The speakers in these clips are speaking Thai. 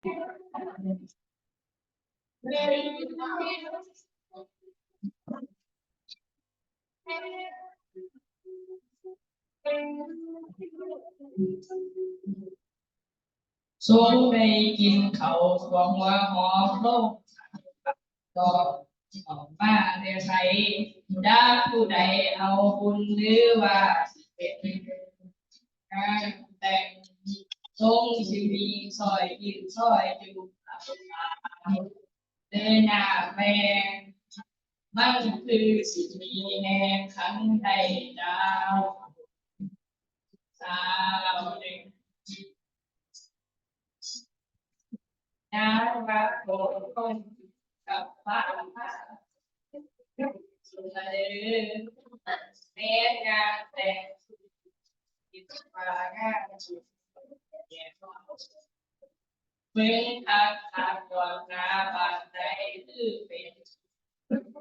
ทรงได้กินเขาวสวงหัวหอมโลกดอกออกมาเรียใช้ดาผู้ใดเอาบุญหรือว่าเป็นการแต่ง ทรงชีวีซอยยืนซอยอยู่เดินหน้าแมงมันคือสิมีแห่ขันใดดาวสาวหนึ่งน้ำรักโคนคนกับพระสุดเลยเมตงานแต่งกิจวารงานจุด เมื่อทางทางดวงนนาบานใดคือเป็น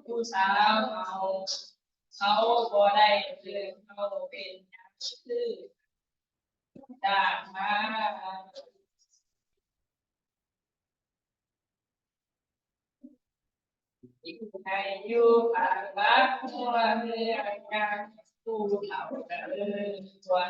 ผู้สาวเอาเขาบ่ได้เลือกเขาเป็นอย่างชื่อดางมาใครอยู่ผ่านรักหัวเรืองานผู้เฒ่าเดินสวน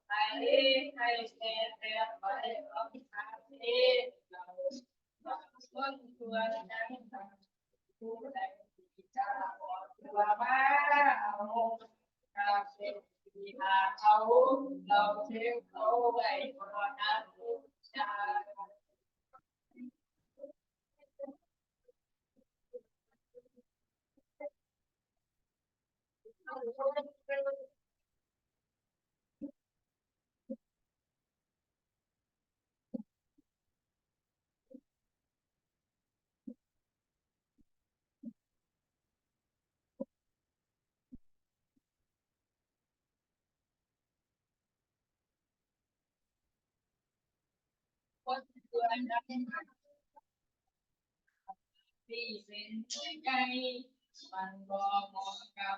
นจนเป็นตาหัวเป็นยังเขาคือพ่อใครเป็นชิดตาดามันก็ไม่หัว คนตัวใจตายมันอาวิเป็นไงมันบอกกับไปให้แค่แต่ไปเอาทางที่เราคนตัวใจตายผู้ใดที่จะบอกตัวมาเอาการเป็นที่มาเขาเราเชื่อเขาไว้ก่อนนั้นจะคนตัวนั้นที่เป็นไงมันบ่เหมาะกับ